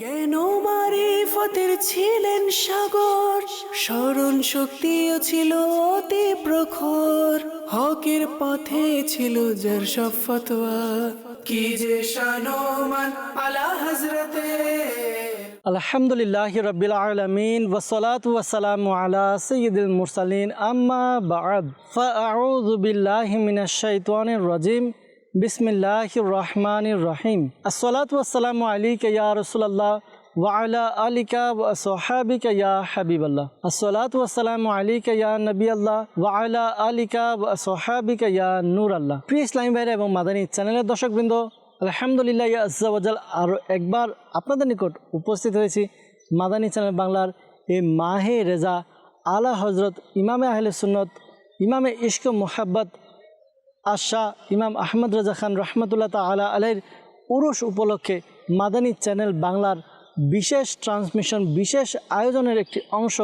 জ্ঞান মারিফতের ছিলেন সাগর? স্মরণ শক্তিও ছিল অতি প্রখর। হকের পথে ছিল যার সব ফতোয়া। কি যে শানোমান আলা হজরতে আলহামদুলিল্লাহ রবিল আলমিন ওসলাত ওয়াসালাম আলা সঈদুল মুরসালিন। আম্মা বাদ। ফাউযু বিল্লাহি মিনাশ শাইতানির রাজিম। বিসমিল্লাহির রহমানির রহিম। আসসালাতু ওয়াসসালামু আলাইকা ইয়া রাসূলুল্লাহ ওয়া আলা আলিকা ওয়া আসহাবিকা ইয়া হাবিবাল্লাহ। আসসালাতু ওয়াসসালামু আলাইকা ইয়া নবিয়াল্লাহ ওয়া আলা আলিকা ওয়া আসহাবিকা ইয়া নূরাল্লাহ। প্রিয় ইসলামী ভাইরা এবং মাদানী চ্যানেলের দর্শকবৃন্দ, আলহামদুলিল্লাহ ইয়া আজ্জাওয়াজাল আরও একবার আপনাদের নিকট উপস্থিত হয়েছি মাদানী চ্যানেল বাংলার এই মাহে রেজা আলা হজরত ইমামে আহলে সুন্নত, ইমামে ইশক মোহাব্বত আশা ইমাম আহমদ রাজা খান রহমতুল্লাহ তালা আলের উরুষ উপলক্ষে মাদানী চ্যানেল বাংলার বিশেষ ট্রান্সমিশন, বিশেষ আয়োজনের একটি অংশ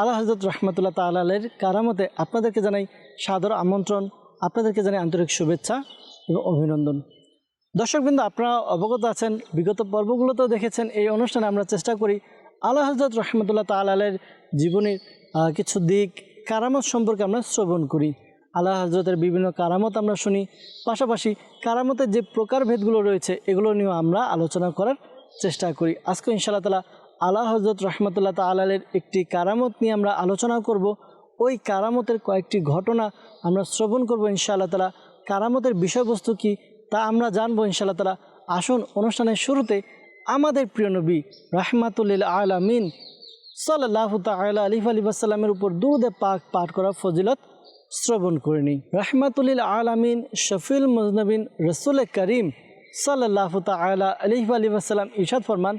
আলা হজরত রহমতুল্লাহ তালা আলের কারামতে আপনাদেরকে জানাই সাদর আমন্ত্রণ, আপনাদেরকে জানাই আন্তরিক শুভেচ্ছা এবং অভিনন্দন। দর্শকবৃন্দ, আপনারা অবগত আছেন, বিগত পর্বগুলোতেও দেখেছেন, এই অনুষ্ঠানে আমরা চেষ্টা করি আল্লাহ হজরত রহমতুল্লাহ তাল আলের জীবনের কিছু দিক, কারামত সম্পর্কে আমরা শ্রবণ করি। আল্লাহ হজরতের বিভিন্ন কারামত আমরা শুনি। পাশাপাশি কারামতের যে প্রকারভেদগুলো রয়েছে, এগুলো নিয়েও আমরা আলোচনা করার চেষ্টা করি। আজকে ইনশাআল্লাহ তালা আল্লাহ হজরত রহমতুল্লাহ তালের একটি কারামত নিয়ে আমরা আলোচনা করব। ওই কারামতের কয়েকটি ঘটনা আমরা শ্রবণ করব ইনশাআল্লাহ তালা কারামতের বিষয়বস্তু কি তা আমরা জানব ইনশাআল্লাহ তালা আসুন অনুষ্ঠানের শুরুতে আমাদের প্রিয় নবী রাহমাতুল্লিল আলামিন সাল্লাহ তালা আলিফ আলী আসাল্লামের উপর দুধে পাক পাঠ করা ফজিলত শ্রবণ করে নিই। রাহমাতুল্লিল আলামিন শফিল মুজনবিন, রসুল করিম সাল্লাহ তালা আলিফ আলী আসাল্লাম ইশাদ ফরমান,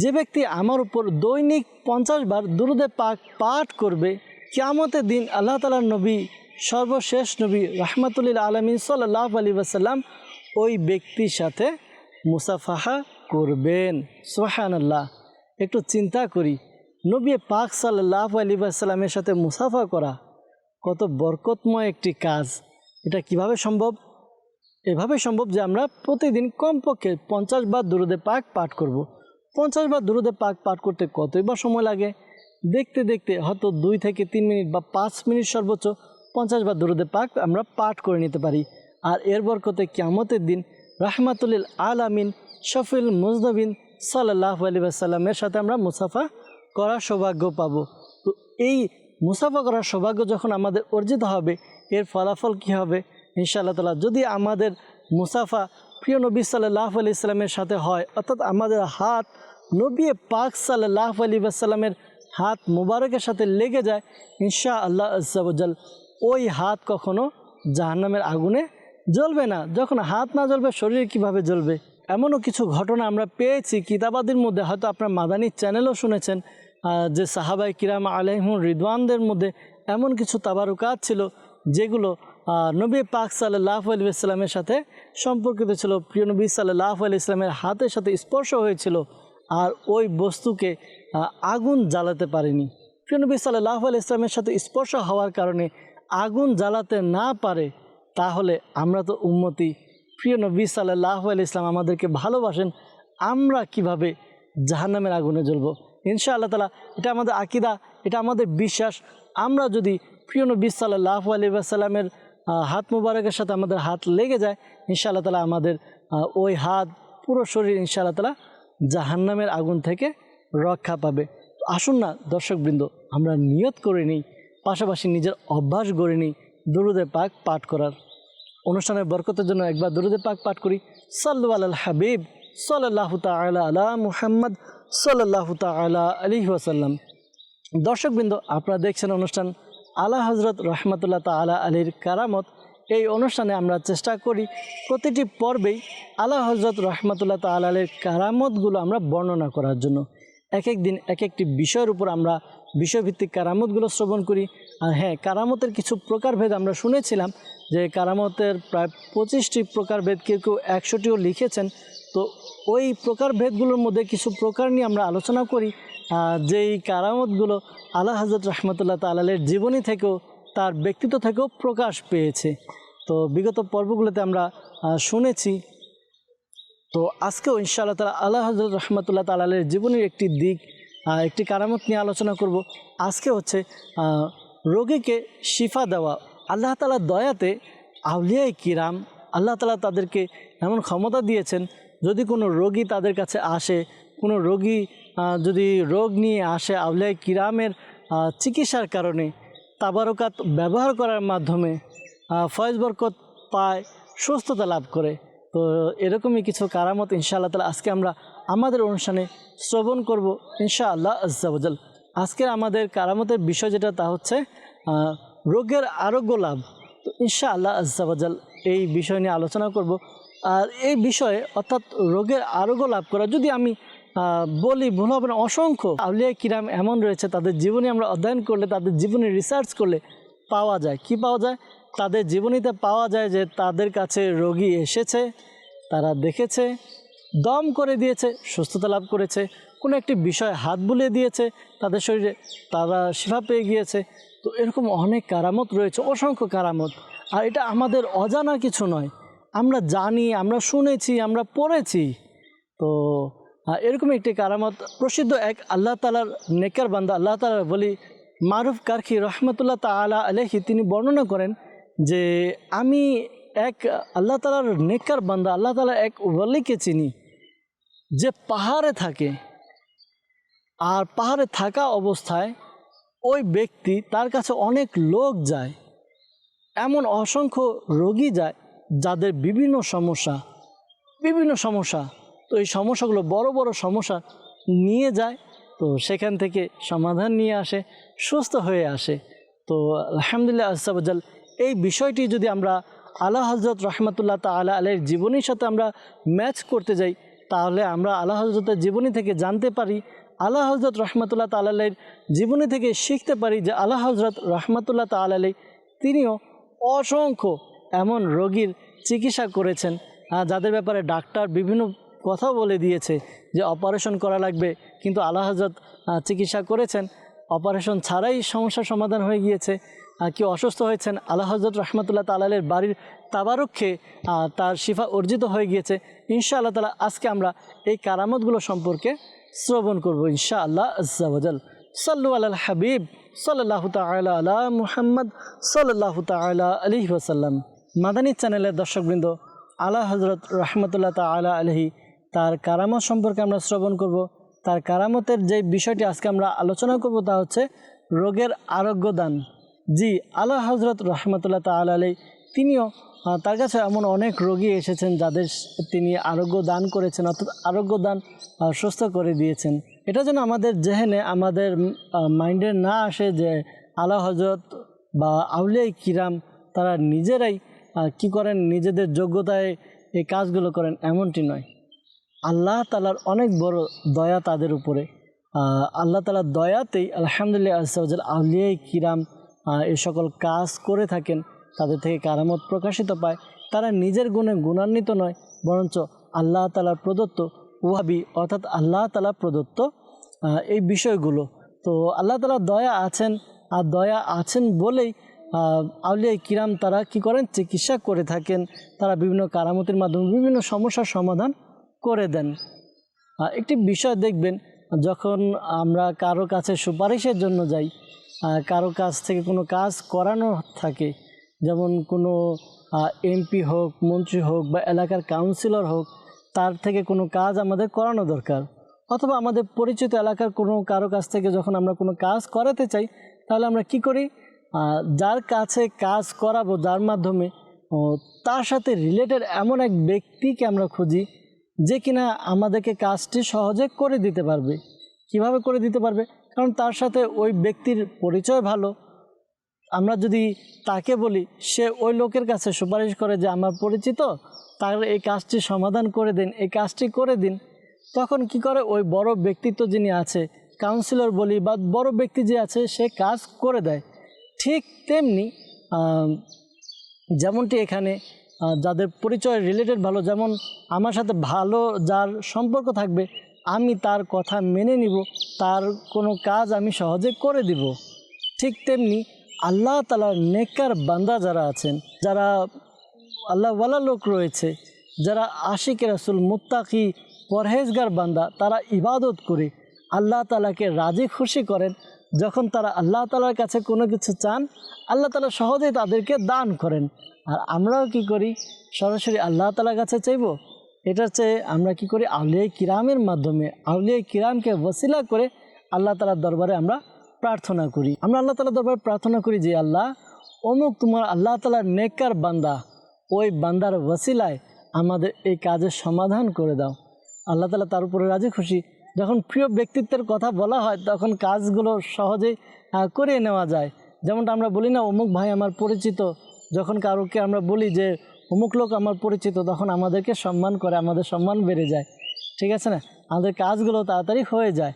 যে ব্যক্তি আমার উপর দৈনিক পঞ্চাশ বার দুরুদে পাক পাঠ করবে, কিয়ামতের দিন আল্লাহ তালার নবী, সর্বশেষ নবী রহমাতুল্লিল আলমিন সাল্লাহ আলী আসাল্লাম ওই ব্যক্তির সাথে মুসাফাহা করবেন। সোহান আল্লাহ একটু চিন্তা করি, নবী পাক সাল্লাহ আলী আসাল্লামের সাথে মুসাফা করা কত বরকতময় একটি কাজ। এটা কীভাবে সম্ভব? এভাবে সম্ভব যে আমরা প্রতিদিন কমপক্ষে পঞ্চাশ বার দুরুদে পাক পাঠ করব। পঞ্চাশ বার দুরুদে পাক পাঠ করতে কতই বা সময় লাগে? দেখতে দেখতে হয়তো দুই থেকে তিন মিনিট বা পাঁচ মিনিট সর্বোচ্চ পঞ্চাশ বার দুরুদে পাক আমরা পাঠ করে নিতে পারি। আর এর বরকতে কিয়ামতের দিন রাহমাতুল্লিল আল আমিন শফিল মুজনবিন সাল্লাহ আলী সাল্লামের সাথে আমরা মুসাফা করার সৌভাগ্য পাব। তো এই মুসাফা করার সৌভাগ্য যখন আমাদের অর্জিত হবে, এর ফলাফল কি হবে? ইনশাআল্লাহ তালা যদি আমাদের মুসাফা প্রিয় নবী সাল্লাহ আলি ইসলামের সাথে হয়, অর্থাৎ আমাদের হাত নবী পাক সাল্লাহ আলী সাল্লামের হাত মুবারকের সাথে লেগে যায় ইনশা আল্লাহ আজ্জাবজাল ওই হাত কখনো জাহান্নামের আগুনে জ্বলবে না। যখন হাত না জ্বলবে, শরীর কীভাবে জ্বলবে? এমনও কিছু ঘটনা আমরা পেয়েছি, কিতাবাদির মধ্যে, হয়তো আপনার মাদানী চ্যানেলও শুনেছেন যে সাহাবাই কিরাম আলহমুর রিদওয়ানদের মধ্যে এমন কিছু তাবারুকাত ছিল যেগুলো নবী পাক সাল্লাহ আলী ইসলামের সাথে সম্পর্কিত ছিল। প্রিয় নবী সাল্লাহ আলি ইসলামের হাতের সাথে স্পর্শ হয়েছিল আর ওই বস্তুকে আগুন জ্বালাতে পারেনি। প্রিয় নবী সাল্লাহ আলি ইসলামের সাথে স্পর্শ হওয়ার কারণে আগুন জ্বালাতে না পারে, তাহলে আমরা তো উন্মতি প্রিয় নবী সাল্লাহ আলি ইসলাম আমাদেরকে ভালোবাসেন, আমরা কীভাবে জাহান্নামের আগুনে জ্বলব? ইনশা আল্লাহ তালা এটা আমাদের আকিদা, এটা আমাদের বিশ্বাস। আমরা যদি প্রিয় নবী সাল্লাহ আলি সাল্লামের হাত মুবারকের সাথে আমাদের হাত লেগে যায়, ইনশাআল্লাহ তালা আমাদের ওই হাত পুরো শরীর ইনশাআল্লাহ তালা জাহান্নামের আগুন থেকে রক্ষা পাবে। আসুন না, দর্শকবৃন্দ, আমরা নিয়ত করে নিই, পাশাপাশি নিজের অভ্যাস গড়ে নিই, দুরুদে পাক পাঠ করার। অনুষ্ঠানের বরকতের জন্য একবার দরুদে পাক পাঠ করি। সাল্লু আল হাবিব সাল্লাহ তালা আলা মুহাম্মদ সাল্লাহ তালা আলী ওয়াসাল্লাম। দর্শকবৃন্দ, আপনারা দেখছেন অনুষ্ঠান আলা হজরত রহমতুল্লাহ তালা আলীর কারামত। এই অনুষ্ঠানে আমরা চেষ্টা করি প্রতিটি পর্বেই আলা হজরত রহমতুল্লাহ তালা আলীর কারামতগুলো আমরা বর্ণনা করার জন্য। এক এক দিন, এক একটি বিষয়ের উপর আমরা বিষয়ভিত্তিক কারামতগুলো শ্রবণ করি। আর হ্যাঁ কারামতের কিছু প্রকারভেদ আমরা শুনেছিলাম যে কারামতের প্রায় পঁচিশটি প্রকারভেদ কেউ কেউ একশোটিও লিখেছেন। তো ওই প্রকারভেদগুলোর মধ্যে কিছু প্রকার নিয়ে আমরা আলোচনা করি যেই কারামতগুলো আল্লাহ হজরত রহমতুল্লাহ তালের জীবনী থেকেও, তার ব্যক্তিত্ব থেকেও প্রকাশ পেয়েছে। তো বিগত পর্বগুলোতে আমরা শুনেছি। তো আজকেও ইনশাআল্লাহ তালা আল্লাহ হজরত রহমতুল্লাহ তালের জীবনের একটি দিক একটি কারামত নিয়ে আলোচনা করব। আজকে হচ্ছে রোগীকে শিফা দেওয়া। আল্লাহ তালার দয়াতে আউলিয়ায় কিরাম, আল্লাহ তালা তাদেরকে এমন ক্ষমতা দিয়েছেন যদি কোনো রোগী তাদের কাছে আসে, কোনো রোগী যদি রোগ নিয়ে আসে আউলিয়াই কিরামের চিকিৎসার কারণে, তাবারকাত ব্যবহার করার মাধ্যমে ফয়েজ বরকত পায়, সুস্থতা লাভ করে, তো এরকমই কিছু কারামত ইনশাআল্লাহ তালা আজকে আমরা আমাদের অনুষ্ঠানে শ্রবণ করব ইনশাআল্লাহ আজ্জাবজাল আজকের আমাদের কারামতের বিষয় যেটা তা হচ্ছে রোগের আরোগ্য লাভ। তো ইনশাআল্লাহ আজ্জাবজাল এই বিষয় নিয়ে আলোচনা করব। আর এই বিষয়ে, অর্থাৎ রোগের আরোগ্য লাভ করা, যদি আমি বলি ভুল হবে না, অসংখ্য আউলিয়া কিরাম এমন রয়েছে, তাদের জীবনী আমরা অধ্যয়ন করলে, তাদের জীবনী রিসার্চ করলে পাওয়া যায়। কি পাওয়া যায়? তাদের জীবনীতে পাওয়া যায় যে, তাদের কাছে রোগী এসেছে, তারা দেখেছে, দম করে দিয়েছে, সুস্থতা লাভ করেছে, কোনো একটি বিষয় হাত বুলিয়ে দিয়েছে, তাদের শরীরে তারা শিফা পেয়ে গিয়েছে। তো এরকম অনেক কারামত রয়েছে, অসংখ্য কারামত। আর এটা আমাদের অজানা কিছু নয়। আমরা জানি, আমরা শুনেছি, আমরা পড়েছি। তো এরকম একটি কারামত, প্রসিদ্ধ এক আল্লাহ তালার নেকার বান্দা, আল্লাহ তালার বলি মারুফ কারখি রহমতুল্লাহ তালা আলহি তিনি বর্ণনা করেন যে, আমি এক আল্লাহ তালার নেকার বান্দা, আল্লাহ তালার এক ওয়ালিকে চিনি, যে পাহাড়ে থাকে। আর পাহাড়ে থাকা অবস্থায় ওই ব্যক্তি তার কাছে অনেক লোক যায়, এমন অসংখ্য রোগী যায় যাদের বিভিন্ন সমস্যা বিভিন্ন সমস্যা, তো এই সমস্যাগুলো বড় বড় সমস্যা নিয়ে যায়, তো সেখান থেকে সমাধান নিয়ে আসে, সুস্থ হয়ে আসে। তো আলহামদুলিল্লাহ আসাবাজাল এই বিষয়টি যদি আমরা আল্লাহ হজরত রহমতুল্লাহ তালা আলের জীবনীর সাথে আমরা ম্যাচ করতে যাই, তাহলে আমরা আল্লাহ হজরতের জীবনী থেকে জানতে পারি, আল্লাহ হজরত রহমতুল্লাহ তালের জীবনী থেকে শিখতে পারি যে আল্লাহ হজরত রহমতুল্লাহ তালাই তিনিও অসংখ্য এমন রোগীর চিকিৎসা করেছেন। যাদের ব্যাপারে ডাক্তার বিভিন্ন কথা বলে দিয়েছে যে অপারেশন করা লাগবে। কিন্তু আল্লাহ হজরত চিকিৎসা করেছেন। অপারেশন ছাড়াই সমস্যার সমাধান হয়ে গিয়েছে। কেউ অসুস্থ হয়েছেন, আল্লাহ হজরত রহমতুল্লাহ তালের বাড়ির তাবারক্ষে তার শিফা অর্জিত হয়ে গিয়েছে। ইনশা আল্লাহ তালা আজকে আমরা এই কারামতগুলো সম্পর্কে শ্রবণ করব ইনশা আল্লাহ আজ্জাওয়াজাল সাল্লু আল হাবিব সাল্লাহ তালা আলা মুহাম্মদ সাল্লাহ তালা আলি ওসাল্লাম মাদানী চ্যানেলের দর্শকবৃন্দ, আলা হজরত রহমতুল্লাহ তালা আলহি তার কারামত সম্পর্কে আমরা শ্রবণ করব। তার কারামতের যে বিষয়টি আজকে আমরা আলোচনা করব তা হচ্ছে রোগের আরোগ্য দান। জি, আলা হজরত রহমতুল্লাহ তা আলা আলহি তিনিও তার কাছে এমন অনেক রোগী এসেছেন যাদের তিনি আরোগ্য দান করেছেন, অর্থাৎ আরোগ্য দান সুস্থ করে দিয়েছেন। এটা যেন আমাদের জেহেনে, আমাদের মাইন্ডে না আসে যে আলা হজরত বা আউলিয়াই কিরাম তারা নিজেরাই কি করেন? নিজেদের যোগ্যতায় এই কাজগুলো করেন এমনটি নয়। আল্লাহ তালার অনেক বড় দয়া তাদের উপরে। আল্লাহ তালার দয়াতেই আলহামদুলিল্লাহ আসাউজাল আউলিয়াই কিরাম এ সকল কাজ করে থাকেন, তাদের থেকে কারামত প্রকাশিত পায়। তারা নিজের গুণে গুণান্বিত নয়, বরঞ্চ আল্লাহ তালার প্রদত্ত ওয়াবি অর্থাৎ আল্লাহ তালা প্রদত্ত এই বিষয়গুলো। তো আল্লাহ তালা দয়া আছেন, আর দয়া আছেন বলেই আউলিয়া কিরাম তারা কি করেন? চিকিৎসা করে থাকেন। তারা বিভিন্ন কারামতির মাধ্যমে বিভিন্ন সমস্যার সমাধান করে দেন। একটি বিষয় দেখবেন, যখন আমরা কারও কাছে সুপারিশের জন্য যাই কারও কাছ থেকে কোনো কাজ করানো থাকে, যেমন কোনো এমপি হোক, মন্ত্রী হোক বা এলাকার কাউন্সিলর হোক, তার থেকে কোনো কাজ আমাদের করানো দরকার। অথবা আমাদের পরিচিত এলাকার কোনো কারও কাছ থেকে যখন আমরা কোনো কাজ করাতে চাই, তাহলে আমরা কি করি? যার কাছে কাজ করাবো যার মাধ্যমে তার সাথে রিলেটেড এমন এক ব্যক্তিকে আমরা খুঁজি যে কিনা আমাদেরকে কাজটি সহজে করে দিতে পারবে। কীভাবে করে দিতে পারবে? কারণ তার সাথে ওই ব্যক্তির পরিচয় ভালো। আমরা যদি তাকে বলি, সে ওই লোকের কাছে সুপারিশ করে যে আমার পরিচিত, তার এই কাজটি সমাধান করে দিন, এই কাজটি করে দিন, তখন কি করে ওই বড় ব্যক্তিত্ব যিনি আছে কাউন্সিলর বলি বা বড় ব্যক্তি যে আছে, সে কাজ করে দেয়। ঠিক তেমনি যেমনটি এখানে যাদের পরিচয় রিলেটেড ভালো, যেমন আমার সাথে ভালো যার সম্পর্ক থাকবে, আমি তার কথা মেনে নিব, তার কোনো কাজ আমি সহজে করে দিব। ঠিক তেমনি আল্লাহ তালার নেকার বান্দা যারা আছেন, যারা আল্লাহওয়ালা লোক রয়েছে, যারা আশিক রাসুল, মুত্তাকি, পরহেজগার বান্দা, তারা ইবাদত করে, আল্লাহ তালাকে রাজি খুশি করেন যখন তারা আল্লাহ তালার কাছে কোনো কিছু চান, আল্লাহ তালা সহজেই তাদেরকে দান করেন। আর আমরাও কি করি? সরাসরি আল্লাহ তালার কাছে চাইব? এটার চেয়ে আমরা কি করি? আউলিয়া কিরামের মাধ্যমে আউলিয়া কিরামকে ওসিলা করে আল্লাহ তালার দরবারে আমরা প্রার্থনা করি। আমরা আল্লাহ তালার দরবারে প্রার্থনা করি যে, আল্লাহ, অমুক তোমার আল্লাহ তালার নেককার বান্দা, ওই বান্দার ওসিলায় আমাদের এই কাজের সমাধান করে দাও। আল্লাহ তালা তার উপরে রাজি, খুশি যখন প্রিয় ব্যক্তিত্বের কথা বলা হয়, তখন কাজগুলো সহজেই করিয়ে নেওয়া যায়। যেমনটা আমরা বলি না, অমুক ভাই আমার পরিচিত। যখন কারোকে আমরা বলি যে, অমুক লোক আমার পরিচিত, তখন আমাদেরকে সম্মান করে, আমাদের সম্মান বেড়ে যায়। ঠিক আছে না? আমাদের কাজগুলো তাড়াতাড়ি হয়ে যায়।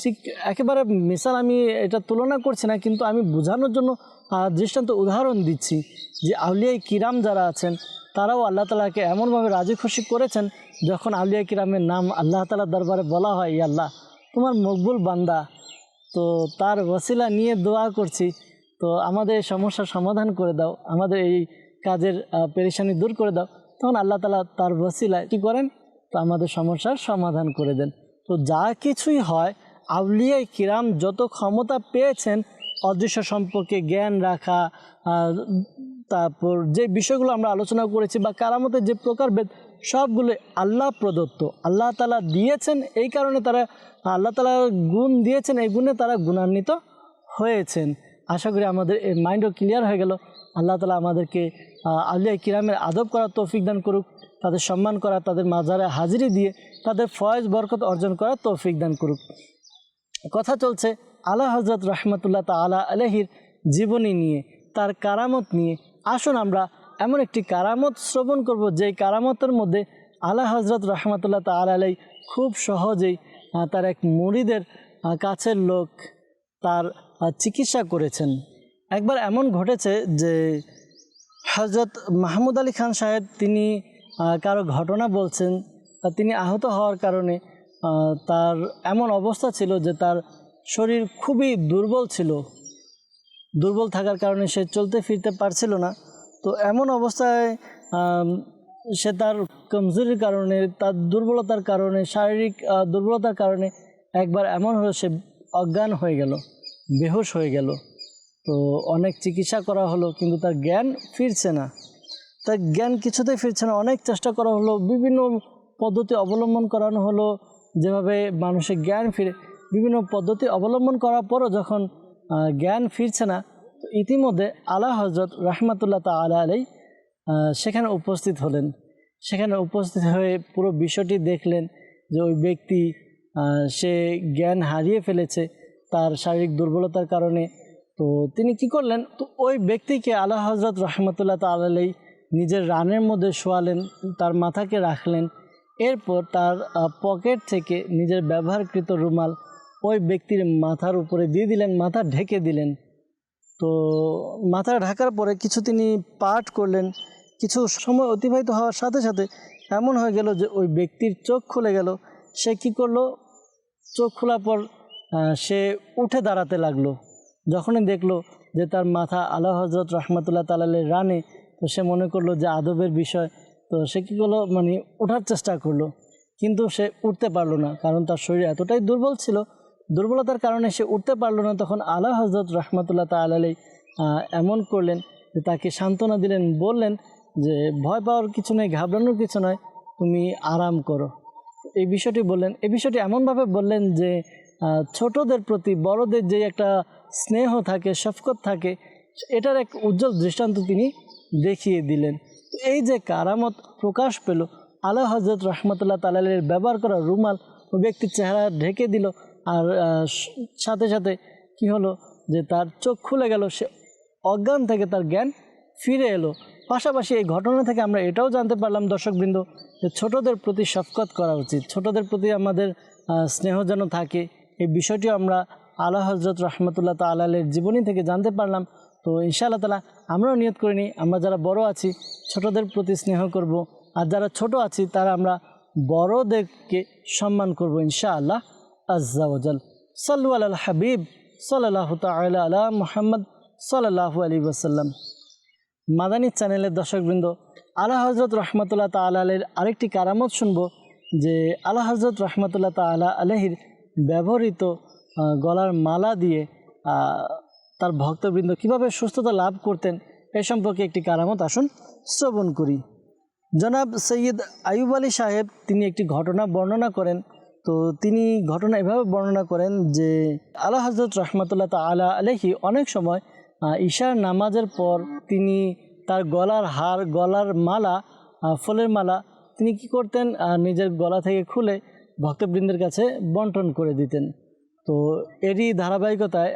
ঠিক একেবারে মিশাল আমি এটা তুলনা করছি না, কিন্তু আমি বোঝানোর জন্য দৃষ্টান্ত উদাহরণ দিচ্ছি যে আউলিয়াই কিরাম যারা আছেন তারাও আল্লাহ তালাকে এমনভাবে রাজি খুশি করেছেন যখন আউলিয়া কিরামের নাম আল্লাহ তালার দরবারে বলা হয় "ই আল্লাহ, তোমার মকবুল বান্দা। তো তার ওসিলা নিয়ে দোয়া করছি। তো আমাদের এই সমস্যার সমাধান করে দাও, আমাদের এই কাজের পেরেশানি দূর করে দাও। তখন আল্লাহ তালা তার ওসিলায় কী করেন? তো আমাদের সমস্যার সমাধান করে দেন। তো যা কিছুই হয় আউলিয়াই কিরাম যত ক্ষমতা পেয়েছেন, অদৃশ্য সম্পর্কে জ্ঞান রাখা তারপর যে বিষয়গুলো আমরা আলোচনা করেছি বা কারামতের যে প্রকারভেদ সবগুলো আল্লাহ প্রদত্ত। আল্লাহ তালা দিয়েছেন এই কারণে তারা আল্লাহ তালার গুণ দিয়েছেন এই গুণে তারা গুণান্বিত হয়েছেন। আশা করি আমাদের এই মাইন্ডও ক্লিয়ার হয়ে গেল। আল্লাহ তালা আমাদেরকে আহ, আউলিয়া কিরামের আদব করার তৌফিক দান করুক তাদের সম্মান করা তাদের মাজারে হাজিরি দিয়ে তাদের ফয়েজ বরকত অর্জন করার তৌফিক দান করুক। কথা চলছে আলা হজরত রহমতুল্লাহ তালা আলহির জীবনী নিয়ে তার কারামত নিয়ে। আসুন আমরা এমন একটি কারামত শ্রবণ করব, যেই কারামতের মধ্যে আলা হজরত রহমতুল্লাহ তালা আলাই খুব সহজেই তার এক মুড়িদের কাছের লোক তার চিকিৎসা করেছেন। একবার এমন ঘটেছে যে হজরত মাহমুদ আলী খান সাহেব তিনি কারও ঘটনা বলছেন তিনি আহত হওয়ার কারণে তার এমন অবস্থা ছিল যে তার শরীর খুবই দুর্বল ছিল। দুর্বল থাকার কারণে সে চলতে ফিরতে পারছিল না। তো এমন অবস্থায় সে তার কমজোরির কারণে, তার দুর্বলতার কারণে, শারীরিক দুর্বলতার কারণে একবার এমন হলো সে অজ্ঞান হয়ে গেল, বেহুশ হয়ে গেল। তো অনেক চিকিৎসা করা হলো, কিন্তু তার জ্ঞান ফিরছে না। তার জ্ঞান কিছুতেই ফিরছে না, অনেক চেষ্টা করা হলো, বিভিন্ন পদ্ধতি অবলম্বন করানো হলো, যেভাবে মানুষের জ্ঞান ফিরে, বিভিন্ন পদ্ধতি অবলম্বন করার পরও যখন জ্ঞান ফিরছে না, তো ইতিমধ্যে আলা হজরত রহমতুল্লাহ তালা আলাই সেখানে উপস্থিত হলেন। সেখানে উপস্থিত হয়ে পুরো বিষয়টি দেখলেন যে ওই ব্যক্তি সে জ্ঞান হারিয়ে ফেলেছে, তার শারীরিক দুর্বলতার কারণে। তো তিনি কি করলেন? তো ওই ব্যক্তিকে আলা হজরত রহমতুল্লাহ তালাই নিজের রানের মধ্যে শোয়ালেন, তার মাথাকে রাখলেন। এরপর তার পকেট থেকে নিজের ব্যবহারকৃত রুমাল ওই ব্যক্তির মাথার উপরে দিয়ে দিলেন, মাথা ঢেকে দিলেন। তো মাথা ঢাকার পরে কিছু তিনি পাঠ করলেন, কিছু সময় অতিবাহিত হওয়ার সাথে সাথে এমন হয়ে গেল যে ওই ব্যক্তির চোখ খুলে গেল। সে কি করল? চোখ খোলার পর সে উঠে দাঁড়াতে লাগল। যখনই দেখল যে তার মাথা আল্লাহ হজরত রহমতুল্লাহ তালের রানে, তো সে মনে করল যে আদবের বিষয়। তো সে কী করল? মানে ওঠার চেষ্টা করল। কিন্তু সে উঠতে পারল না, কারণ তার শরীর এতটাই দুর্বল ছিল দুর্বলতার কারণে সে উঠতে পারল না, তখন আল্লাহ হজরত রহমতুল্লাহ তালাই এমন করলেন যে তাকে সান্ত্বনা দিলেন, বললেন যে, ভয় পাওয়ার কিছু নয় ঘাবড়ানোর কিছু নয় তুমি আরাম করো। এই বিষয়টি বললেন, এই বিষয়টি এমনভাবে বললেন যে ছোটদের প্রতি, বড়দের যে একটা স্নেহ থাকে, শফকত থাকে, এটার এক উজ্জ্বল দৃষ্টান্ত তিনি দেখিয়ে দিলেন। এই যে কারামত প্রকাশ পেল, আলা হজরত রহমতুল্লাহ তালের ব্যবহার করা রুমাল, ও ব্যক্তির চেহারা ঢেকে দিল আর সাথে সাথে কি হলো যে তার চোখ খুলে গেল, সে অজ্ঞান থেকে তার জ্ঞান ফিরে এলো। পাশাপাশি এই ঘটনা থেকে আমরা এটাও জানতে পারলাম দর্শকবৃন্দ যে ছোটদের প্রতি শফকত করা উচিত। ছোটদের প্রতি আমাদের স্নেহ যেন থাকে, এই বিষয়টিও আমরা আল্লাহ হজরত রহমতুল্লাহ তালের জীবনী থেকে জানতে পারলাম। তো ইনশাআল্লাহ তালা আমরাও নিয়ত করে নিই, আমরা যারা বড় আছি, ছোটদের প্রতি স্নেহ করব। আর যারা ছোট আছি, তারা আমরা বড়দেরকে সম্মান করব ইনশাআল্লাহ। আজ্জাওয়াজাল সাল্লু আল হাবিব সাল্লাহ তালা আলা মুহাম্মদ সাল্লাহু আলী ওসাল্লাম মাদানী চ্যানেলের দর্শকবৃন্দ, আলা হজরত রহমতুল্লাহ তালের আরেকটি কারামত শুনব, যে আলা হজরত রহমতুল্লাহ তালা আলহির ব্যবহৃত গলার মালা দিয়ে তার ভক্তবৃন্দ কীভাবে সুস্থতা লাভ করতেন, এ সম্পর্কে একটি কারামত আসুন শ্রবণ করি। জনাব সৈয়দ আয়ুব আলী সাহেব, তিনি একটি ঘটনা বর্ণনা করেন তো তিনি ঘটনা এভাবে বর্ণনা করেন যে আলা হজরত রহমতুল্লাহ তালা আলহি অনেক সময় ঈশার নামাজের পর তিনি তার গলার হার, গলার মালা ফুলের মালা তিনি কি করতেন? নিজের গলা থেকে খুলে ভক্তবৃন্দের কাছে বন্টন করে দিতেন। তো এরই ধারাবাহিকতায়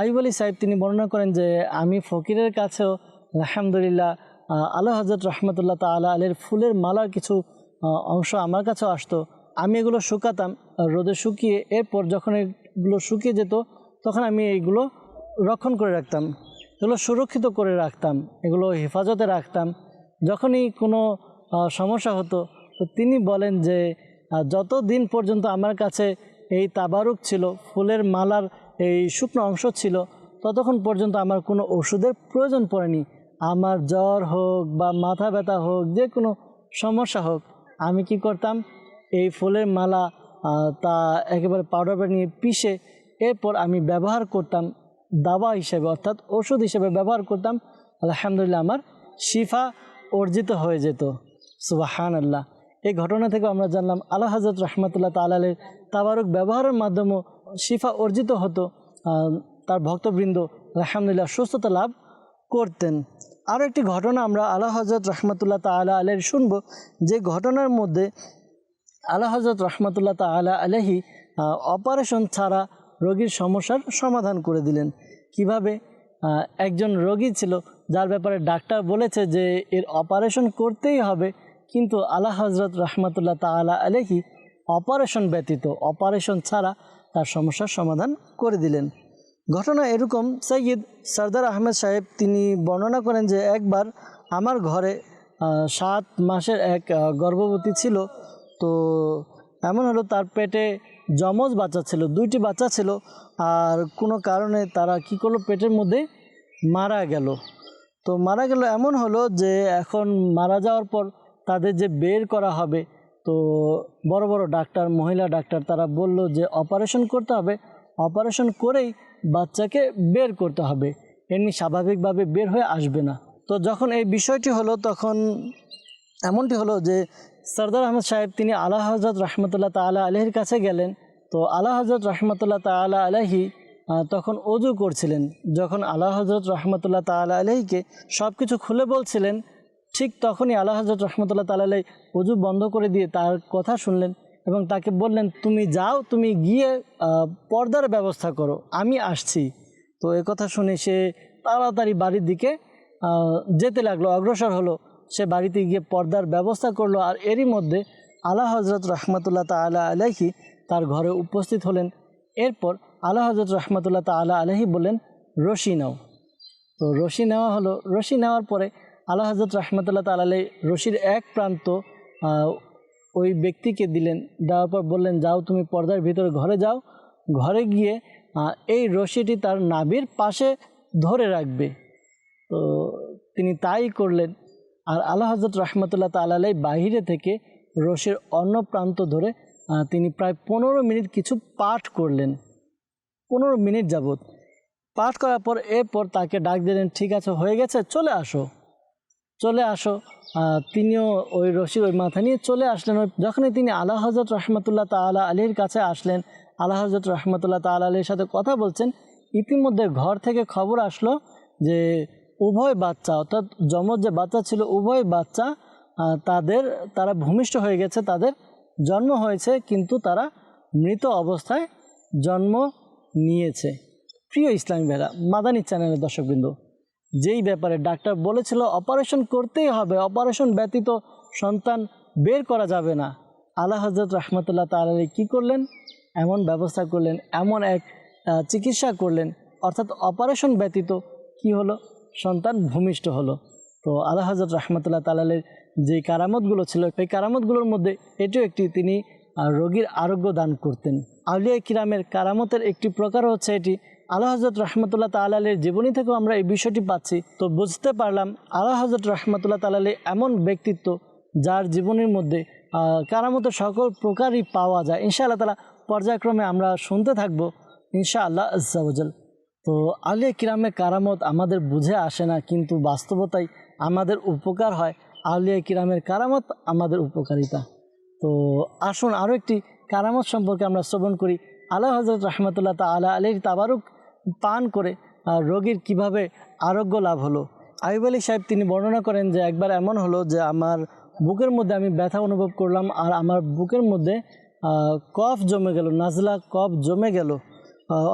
আইব আলী সাহেব তিনি বর্ণনা করেন যে, আমি ফকিরের কাছেও, আলহামদুলিল্লাহ আল্লাহ হজরত রহমতুল্লাহ তালা আলের ফুলের মালার কিছু অংশ আমার কাছেও আসতো। আমি এগুলো শুকাতাম রোদে শুকিয়ে এরপর যখন এগুলো শুকিয়ে যেত, তখন আমি এইগুলো রক্ষণ করে রাখতাম। এগুলো সুরক্ষিত করে রাখতাম, এগুলো হেফাজতে রাখতাম। যখনই কোনো সমস্যা হতো, তো তিনি বলেন যে যত দিন পর্যন্ত আমার কাছে এই তাবারুক ছিল, ফুলের মালার এই শুকনো অংশ ছিল, ততক্ষণ পর্যন্ত আমার কোনো ওষুধের প্রয়োজন পড়েনি। আমার জ্বর হোক বা মাথা ব্যথা হোক, যে কোনো সমস্যা হোক, আমি কি করতাম? এই ফুলের মালা তা একেবারে পাউডার বানিয়ে পিষে এরপর আমি ব্যবহার করতাম দাবা হিসেবে, অর্থাৎ ওষুধ হিসেবে ব্যবহার করতাম। আলহামদুলিল্লাহ আমার শিফা অর্জিত হয়ে যেত। সুবাহান আল্লাহ এই ঘটনা থেকে আমরা জানলাম, আল্লাহ হজরত রহমতুল্লাহ তালের তাবারুক ব্যবহারের মাধ্যমেও শিফা অর্জিত হতো তার ভক্তবৃন্দ আলহামদুলিল্লাহ সুস্থতা লাভ করতেন। আরও একটি ঘটনা আমরা আল্লাহ হজরত রহমতুল্লাহ তালা আলের শুনব, যে ঘটনার মধ্যে আল্লাহ হজরত রহমতুল্লাহ তালা আলহি অপারেশন ছাড়া রোগীর সমস্যার সমাধান করে দিলেন। কীভাবে? একজন রোগী ছিল, যার ব্যাপারে ডাক্তার বলেছে যে, এর অপারেশন করতেই হবে, কিন্তু আল্লাহ হজরত রহমতুল্লাহ তালা আলহি অপারেশন ব্যতীত, অপারেশন ছাড়া তার সমস্যার সমাধান করে দিলেন। ঘটনা এরকম, সৈয়দ সর্দার আহমেদ সাহেব তিনি বর্ণনা করেন যে, একবার আমার ঘরে সাত মাসের এক গর্ভবতী ছিল তো এমন হলো তার পেটে যমজ বাচ্চা ছিল, দুইটি বাচ্চা ছিল। আর কোনো কারণে তারা কি করল? পেটের মধ্যে মারা গেল। তো মারা গেল এমন হলো যে এখন মারা যাওয়ার পর তাদের যে বের করা হবে, তো বড় বড় ডাক্তার, মহিলা ডাক্তার তারা বলল যে অপারেশন করতে হবে। অপারেশন করেই বাচ্চাকে বের করতে হবে। এমনি স্বাভাবিকভাবে বের হয়ে আসবে না। তো যখন এই বিষয়টি হলো, তখন এমনটি হলো যে সর্দার আহমদ সাহেব, তিনি আলা হজরত রহমতুল্লাহ তালা আলহির কাছে গেলেন। তো আলা হজরত রহমতুল্লাহ তালা আলহি তখন অজু করছিলেন। যখন আলা হজরত রহমতুল্লাহ তালা আলহিকে সব কিছু খুলে বলছিলেন, ঠিক তখনই আলা হজরত রহমতুল্লাহ তালা আলাই অজু বন্ধ করে দিয়ে তার কথা শুনলেন এবং তাকে বললেন, তুমি যাও, তুমি গিয়ে পর্দার ব্যবস্থা করো, আমি আসছি। তো এ কথা শুনে সে তাড়াতাড়ি বাড়ির দিকে যেতে লাগল, অগ্রসর হলো। সে বাড়িতে গিয়ে পর্দার ব্যবস্থা করল আর এরই মধ্যে আলা হজরত রহমতুল্লাহ তালা আলাহি তার ঘরে উপস্থিত হলেন। এরপর আলা হজরত রহমতুল্লাহ তালা আলাহি বললেন, রশি নাও। তো রশি নেওয়া হলো। রশি নেওয়ার পরে আল্লাহ হজরত রহমতুল্লাহ তালাই রশির এক প্রান্ত ওই ব্যক্তিকে দিলেন। দেওয়ার পর বললেন, যাও তুমি পর্দার ভিতরে ঘরে যাও। ঘরে গিয়ে এই রশিটি তার নাভির পাশে ধরে রাখবে। তো তিনি তাই করলেন। আর আল্লাহ হজরত রহমতুল্লাহ তালাই বাহিরে থেকে রশির অন্য প্রান্ত ধরে তিনি প্রায় পনেরো মিনিট কিছু পাঠ করলেন। পনেরো মিনিট যাবত পাঠ করার পর এরপর তাকে ডাক দিলেন, ঠিক আছে, হয়ে গেছে, চলে আসো। চলে আসো। তিনিও ওই রশির ওই মাথা নিয়ে চলে আসলেন। ওই যখনই তিনি আল্লাহ হজরত রহমতুল্লাহ তালা আলীর কাছে আসলেন, আল্লাহ হজরত রহমতুল্লাহ তালা আলীর সাথে কথা বলছেন, ইতিমধ্যে ঘর থেকে খবর আসলো যে উভয় বাচ্চা, অর্থাৎ যমজ যে বাচ্চা ছিল, উভয় বাচ্চা তাদের, তারা ভূমিষ্ঠ হয়ে গেছে, তাদের জন্ম হয়েছে, কিন্তু তারা মৃত অবস্থায় জন্ম নিয়েছে। প্রিয় ইসলামী ভাইরা, মাদানী চ্যানেলের দর্শকবৃন্দ, যেই ব্যাপারে ডাক্তার বলেছিল, অপারেশন করতেই হবে, অপারেশন ব্যতীত সন্তান বের করা যাবে না। আল্লাহ হজরত রহমতুল্লাহ তালী কী করলেন? এমন ব্যবস্থা করলেন, এমন এক চিকিৎসা করলেন। অর্থাৎ অপারেশন ব্যতীত কি হলো? সন্তান ভূমিষ্ঠ হলো। তো আল্লাহ হজরত রহমতুল্লাহ তালের যে কারামতগুলো ছিল এই কারামতগুলোর মধ্যে এটিও একটি তিনি রোগীর আরোগ্য দান করতেন। আউলিয়া কিরামের কারামতের একটি প্রকার হচ্ছে এটি, আল্লাহ হজরত রহমতুল্লাহ তালের জীবনী থেকেও আমরা এই বিষয়টি পাচ্ছি। তো বুঝতে পারলাম, আল্লাহ হজরত রহমতুল্লাহ তালালি এমন ব্যক্তিত্ব যার জীবনের মধ্যে কারামতের সকল প্রকারই পাওয়া যায়। ইনশাআল্লাহ তালা পর্যায়ক্রমে আমরা শুনতে থাকব, ইনশাআল্লাহ আজ্জাওয়াজাল। তো আলিয়া কিরামে কারামত আমাদের বুঝে আসে না, কিন্তু বাস্তবতাই আমাদের উপকার হয়। আউলিয়া কিরামের কারামত আমাদের উপকারিতা। তো আসুন আরও একটি কারামত সম্পর্কে আমরা শ্রবণ করি। আল্লাহ হজরত রহমতুল্লাহ তালা আলীর তাবারুক পান করে রোগীর কীভাবে আরোগ্য লাভ হলো। আইব আলী সাহেব তিনি বর্ণনা করেন যে, একবার এমন হলো যে, আমার বুকের মধ্যে আমি ব্যথা অনুভব করলাম, আর আমার বুকের মধ্যে কফ জমে গেল, নাজলা কফ জমে গেল।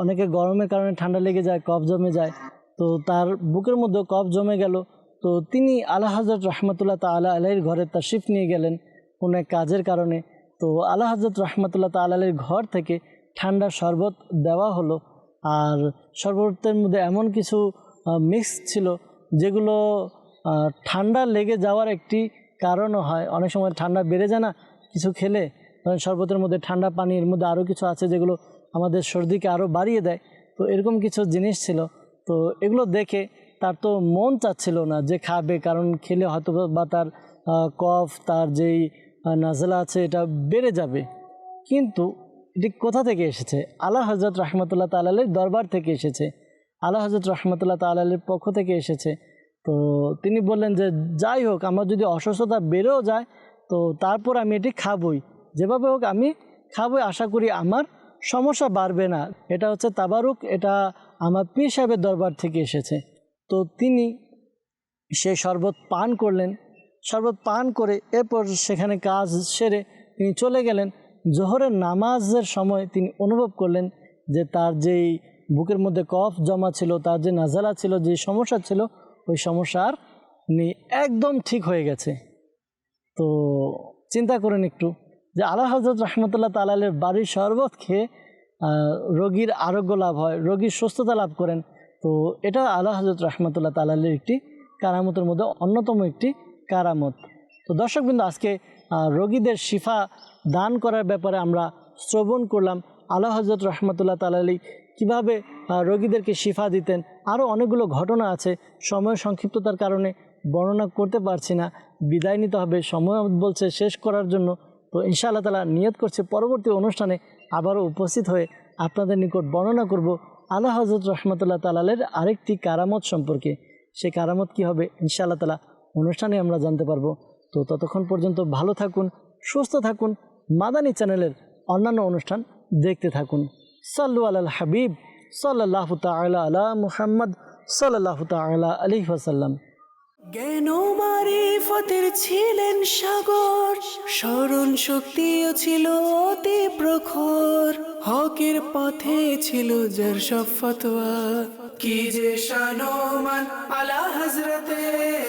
অনেকে গরমের কারণে ঠান্ডা লেগে যায়, কফ জমে যায়। তো তার বুকের মধ্যে কফ জমে গেল। তো তিনি আল্লাহ হজরত রহমতুল্লাহ তালা আলাইয়ের ঘরে তাশিফ নিয়ে গেলেন কোনো এক কাজের কারণে। তো আল্লাহ হজরত রহমতুল্লাহ তালা আলাইয়ের ঘর থেকে ঠান্ডার শরবত দেওয়া হলো। আর শরবতের মধ্যে এমন কিছু মিক্স ছিল যেগুলো ঠান্ডা লেগে যাওয়ার একটি কারণও হয়। অনেক সময় ঠান্ডা বেড়ে যায় না কিছু খেলে শরবতের মধ্যে ঠান্ডা পানির মধ্যে আরও কিছু আছে যেগুলো আমাদের সর্দিকে আরও বাড়িয়ে দেয়। তো এরকম কিছু জিনিস ছিল। তো এগুলো দেখে তার তো মন চাচ্ছিল না যে খাবে, কারণ খেলে হয়তো বা তার কফ, তার যেই নাজলা আছে এটা বেড়ে যাবে। কিন্তু এটি কোথা থেকে এসেছে? আল্লাহ হজরত রহমতুল্লাহ তালের দরবার থেকে এসেছে। আল্লাহ হজরত রহমতুল্লাহ তালের পক্ষ থেকে এসেছে। তো তিনি বললেন যে, যাই হোক, আমার যদি অসুস্থতা বেড়েও যায়, তো তারপর আমি এটি খাবই। যেভাবে হোক আমি খাবই, আশা করি আমার সমস্যা বাড়বে না। এটা হচ্ছে তাবারুক, এটা আমার পীর সাহেবের দরবার থেকে এসেছে। তো তিনি সে শরবত পান করলেন। শরবত পান করে এরপর সেখানে কাজ সেরে তিনি চলে গেলেন। জোহরের নামাজের সময় তিনি অনুভব করলেন যে তার যেই বুকের মধ্যে কফ জমা ছিল, তার যে নাজালা ছিল, যে সমস্যা ছিল, ওই সমস্যা আর নেই, একদম ঠিক হয়ে গেছে। তো চিন্তা করেন একটু। যে আল্লাহ হজরত রহমতুল্লাহ তালের বাড়ির শরবত খেয়ে রোগীর আরোগ্য লাভ হয়, রোগীর সুস্থতা লাভ করেন। তো এটা আল্লাহ হজরত রহমতুল্লাহ তালের একটি কারামতের মধ্যে অন্যতম একটি কারামত। তো দর্শকবৃন্দ, আজকে রোগীদের শিফা দান করার ব্যাপারে আমরা শ্রবণ করলাম। আল্লাহ হজরত রহমতুল্লাহ তালালি কীভাবে রোগীদেরকে শিফা দিতেন আরও অনেকগুলো ঘটনা আছে। সময় সংক্ষিপ্ততার কারণে বর্ণনা করতে পারছি না। বিদায় নিতে হবে, সময় বলছে শেষ করার জন্য। তো ইনশাআল্লাহ তালা নিয়ত করছে, পরবর্তী অনুষ্ঠানে আবারও উপস্থিত হয়ে আপনাদের নিকট বর্ণনা করব আল্লাহ হজরত রহমতুল্লাহ তালালের আরেকটি কারামত সম্পর্কে। সেই কারামত কি হবে ইনশাআল্লাহ তালা অনুষ্ঠানে আমরা জানতে পারব। তো ততক্ষণ পর্যন্ত ভালো থাকুন, সুস্থ থাকুন, মাদানী চ্যানেলের অন্যান্য অনুষ্ঠান দেখতে থাকুন। সাল্লু আল হাবিব সাল্লাহ তালা আলা মুহাম্মদ সাল্লাহ তালা আলি ওসাল্লাম জ্ঞান ও মারিফতের ছিলেন সাগর? স্মরণ শক্তিও ছিল অতি প্রখর। হকের পথে ছিল যার সব ফতোয়া। কি যে শানমান আলা হজরতে